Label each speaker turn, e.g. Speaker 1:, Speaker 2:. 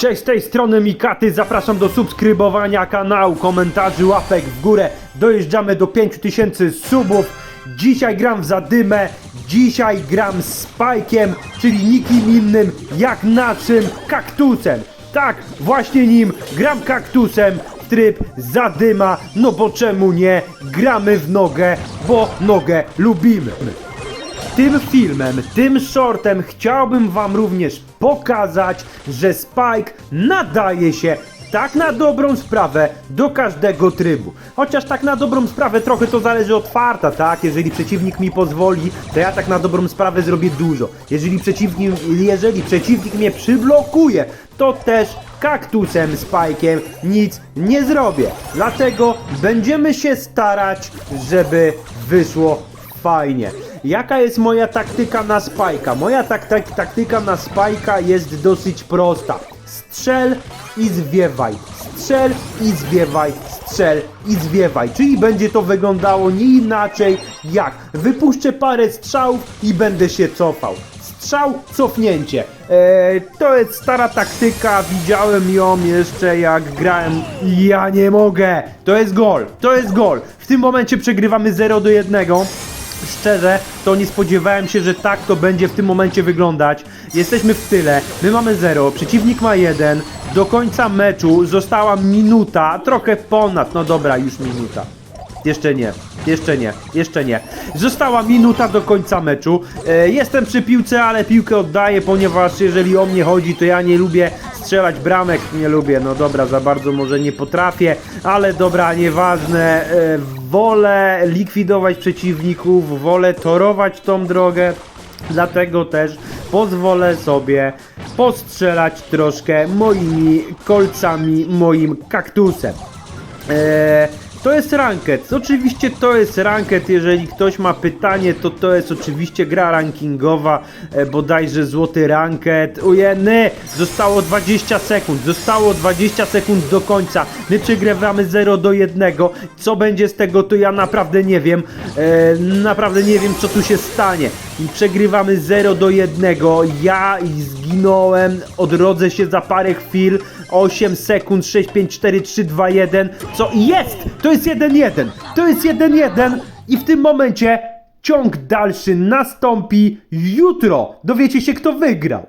Speaker 1: Cześć, z tej strony Mikaty, zapraszam do subskrybowania kanału, komentarzy, łapek w górę. Dojeżdżamy do 5000 subów. Dzisiaj gram w Zadymę, dzisiaj gram z czyli nikim innym jak naszym kaktusem. Tak, właśnie nim gram kaktusem tryb Zadyma, no bo czemu nie? Gramy w nogę, bo nogę lubimy. Tym filmem, tym shortem chciałbym wam również pokazać, że Spike nadaje się tak na dobrą sprawę do każdego trybu. Chociaż tak na dobrą sprawę trochę to zależy od farta, tak? Jeżeli przeciwnik mi pozwoli, to ja tak na dobrą sprawę zrobię dużo. Jeżeli przeciwnik, jeżeli przeciwnik mnie przyblokuje, to też kaktusem, spajkiem nic nie zrobię. Dlatego będziemy się starać, żeby wyszło fajnie. Jaka jest moja taktyka na spajka? Moja tak, tak, taktyka na spajka jest dosyć prosta. Strzel i zwiewaj. Strzel i zwiewaj. Strzel i zwiewaj. Czyli będzie to wyglądało nie inaczej jak wypuszczę parę strzałów i będę się cofał. Strzał, cofnięcie. Eee, to jest stara taktyka, widziałem ją jeszcze jak grałem. Ja nie mogę. To jest gol, to jest gol. W tym momencie przegrywamy 0 do 1. Szczerze, to nie spodziewałem się, że tak to będzie w tym momencie wyglądać. Jesteśmy w tyle, my mamy 0, przeciwnik ma 1. Do końca meczu została minuta, trochę ponad, no dobra, już minuta. Jeszcze nie, jeszcze nie, jeszcze nie. Została minuta do końca meczu. E, jestem przy piłce, ale piłkę oddaję, ponieważ jeżeli o mnie chodzi, to ja nie lubię strzelać bramek. Nie lubię, no dobra, za bardzo może nie potrafię, ale dobra, nieważne. E, wolę likwidować przeciwników, wolę torować tą drogę. Dlatego też pozwolę sobie postrzelać troszkę moimi kolcami, moim kaktusem. Eee, to jest ranket. Oczywiście to jest ranket. Jeżeli ktoś ma pytanie, to to jest oczywiście gra rankingowa. E, bodajże złoty ranket. Ujeny! Zostało 20 sekund. Zostało 20 sekund do końca. My przegrywamy 0 do 1. Co będzie z tego, to ja naprawdę nie wiem. E, naprawdę nie wiem, co tu się stanie. I przegrywamy 0 do 1. Ja zginąłem. Odrodzę się za parę chwil. 8 sekund, 6, 5, 4, 3, 2, 1. Co jest? To jest 1-1. To jest 1-1. I w tym momencie ciąg dalszy nastąpi jutro. Dowiecie się, kto wygrał.